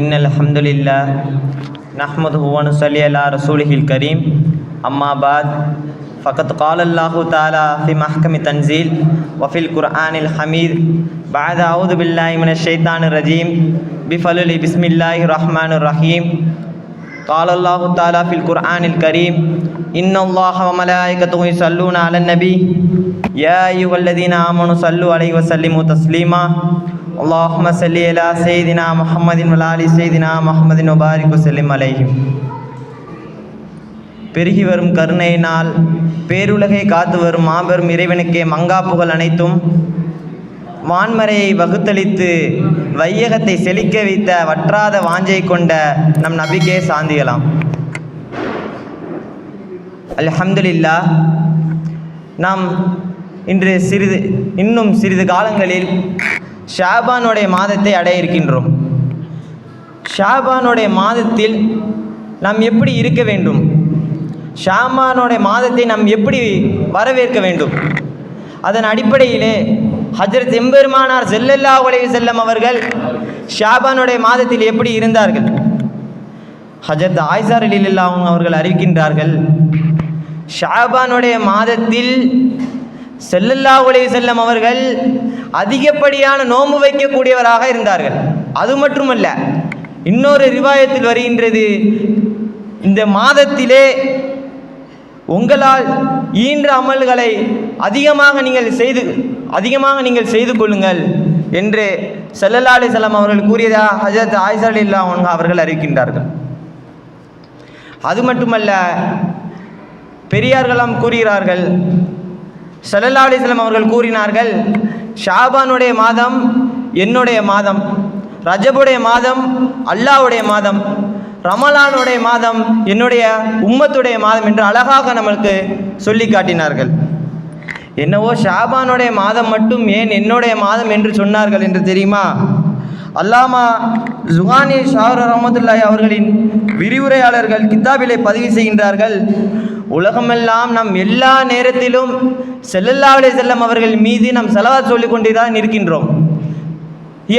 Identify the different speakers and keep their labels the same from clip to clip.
Speaker 1: إن الحمد لله نحمده ونصلي على رسوله الكريم أما بعد فقد قال الله تعالى في محكم تنزيل وفي القرآن الحميد بعد أعوذ بالله من الشيطان الرجيم بفضل بسم الله الرحمن الرحيم قال الله تعالى في القرآن الكريم إن الله وملائكته يصلون على النبي يا أيها الذين آمنوا صلوا عليه وسلموا تسليما اللهم صل على سيدنا محمد وعلى آل سيدنا محمد وبارك وسلم عليهم பெருகி வரும் கருணையினால் பேருலகை காத்து வரும் மாபெரும் இறைவனுக்கே மங்கா புகழ் அனைத்தும் வான்மறையை வகுத்தளித்து வையகத்தை செழிக்க வைத்த வற்றாத வாஞ்சை கொண்ட நம் நபிக்கே சாந்திகளாம் அல்ஹம்துலில்லா நாம் இன்று சிறிது இன்னும் சிறிது காலங்களில் ஷாபானுடைய மாதத்தை அடைய இருக்கின்றோம் ஷாபானுடைய மாதத்தில் நாம் எப்படி இருக்க வேண்டும்? ஷாமானுடைய மாதத்தை நாம் எப்படி வரவேற்க வேண்டும்? அதன் அடிப்படையிலே ஹஜரத் எம்பெருமானார் செல்லல்லா உலகி செல்லம் அவர்கள் ஷாபானுடைய மாதத்தில் எப்படி இருந்தார்கள்? ஹஜரத் ஆய்சார் அலில்லா அவர்கள் அறிவிக்கின்றார்கள் ஷாபானுடைய மாதத்தில் செல்லல்லா உலகி செல்லம் அவர்கள் அதிகப்படியான நோம்பு வைக்கக்கூடியவராக இருந்தார்கள். அது மட்டுமல்ல இன்னொரு ரிவாயத்தில் வருகின்றது இந்த மாதத்திலே உங்களால் ஈன்ற அமல்களை அதிகமாக நீங்கள் செய்து அதிகமாக நீங்கள் செய்து கொள்ளுங்கள் என்று செல்லல்லா அலிசல்லாம் அவர்கள் கூறியதா ஹஜரத் ஆயிஷா இல்லா அவர்கள் அறிவிக்கின்றார்கள். அது மட்டுமல்ல பெரியார்களாம் கூறுகிறார்கள் சல்லல்லா அலிஸ்லாம் அவர்கள் கூறினார்கள் ஷாபானுடைய மாதம் என்னுடைய மாதம் ரஜபுடைய மாதம் அல்லாவுடைய மாதம் ரமலானுடைய மாதம் என்னுடைய உம்மத்துடைய மாதம் என்று அழகாக நம்மளுக்கு சொல்லி காட்டினார்கள். என்னவோ ஷாபானுடைய மாதம் மட்டும் ஏன் என்னுடைய மாதம் என்று சொன்னார்கள் என்று தெரியுமா? அல்லாமா ஜுஹானி ஷார் ரஹமத்துல்லாய் அவர்களின் விரிவுரையாளர்கள் கித்தாபிலே பதிவு செய்கின்றார்கள் உலகமெல்லாம் நம் எல்லா நேரத்திலும் செல்லல்லா அலே செல்லம் அவர்கள் மீது நம் செலவா சொல்லிக் கொண்டே தான் இருக்கின்றோம்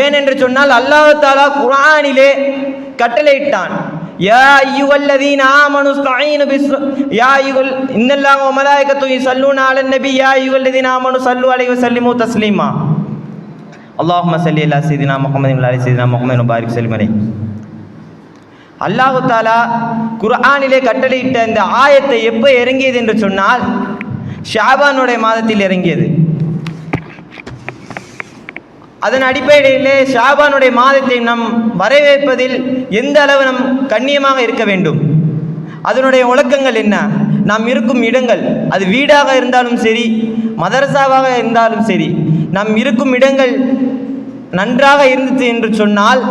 Speaker 1: ஏன் என்று சொன்னால் அல்லாஹ் தாலா குரானிலே கட்டளையிட்டான். யா ஐயுவல்லதீன் ஆமனு ஸ்தஈனு பிஸ் யா ஐயுல் இன்னல்லாஹு வ மலாயிகத்து யுஸல்லூன அலன் நபி யா ஐயுவல்லதீன் ஆமனு ஸல்லு அலைஹி வஸல்லிமு தஸ்லீமா. அல்லாஹும்ம ஸல்லி அலா சய்யிதினா முஹம்மதின் வ அலா சய்யிதினா முஹம்மதின் பாரிக் சல்லிம் அல்லாஹு தாலா குர்ஆனிலே கட்டளையிட்ட இந்த ஆயத்தை எப்போ இறங்கியது என்று சொன்னால் ஷாபானுடைய மாதத்தில் இறங்கியது. அதன் அடிப்படையிலே ஷாபானுடைய மாதத்தை நம் வரவேற்பதில் எந்த அளவு நம் கண்ணியமாக இருக்க வேண்டும்? அதனுடைய ஒழுக்கங்கள் என்ன? நாம் இருக்கும் இடங்கள் அது வீடாக இருந்தாலும் சரி மதரசாவாக இருந்தாலும் சரி நம் இருக்கும் இடங்கள் நன்றாக இருந்துச்சு என்று சொன்னால்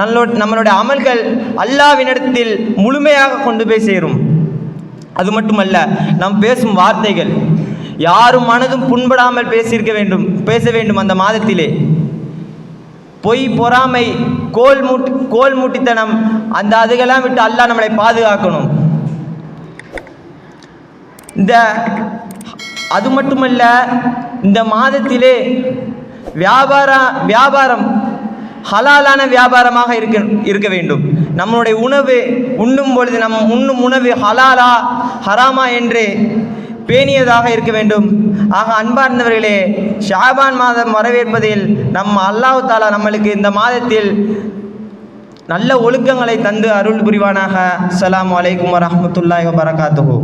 Speaker 1: நல்லோ நம்மளுடைய அமல்கள் அல்லாவினிடத்தில் முழுமையாக கொண்டு போய் சேரும். அது மட்டுமல்ல நாம் பேசும் வார்த்தைகள் யாரும் மனதும் புண்படாமல் பேசியிருக்க வேண்டும் பேச வேண்டும் அந்த மாதத்திலே. பொய் பொறாமை கோல் மூட்டி கோல் மூட்டித்தனம் அந்த அதுகெல்லாம் விட்டு அல்லாஹ் நம்மளை பாதுகாக்கணும். இந்த அது மட்டுமல்ல இந்த மாதத்திலே வியாபார வியாபாரம் ஹலாலான வியாபாரமாக இருக்க இருக்க வேண்டும். நம்மளுடைய உணவு உண்ணும் பொழுது நம் உண்ணும் உணவு ஹலாலா ஹராமா என்று பேணியதாக இருக்க வேண்டும். ஆக அன்பார்ந்தவர்களே ஷாபான் மாதம் வரவேற்பதில் நம் அல்லாஹு தாலா நம்மளுக்கு இந்த மாதத்தில் நல்ல ஒழுக்கங்களை தந்து அருள் புரிவானாக. அஸ்லாம் வலைக்கம் வரஹ்மத்துல்லாஹி வபரகாத்துஹு.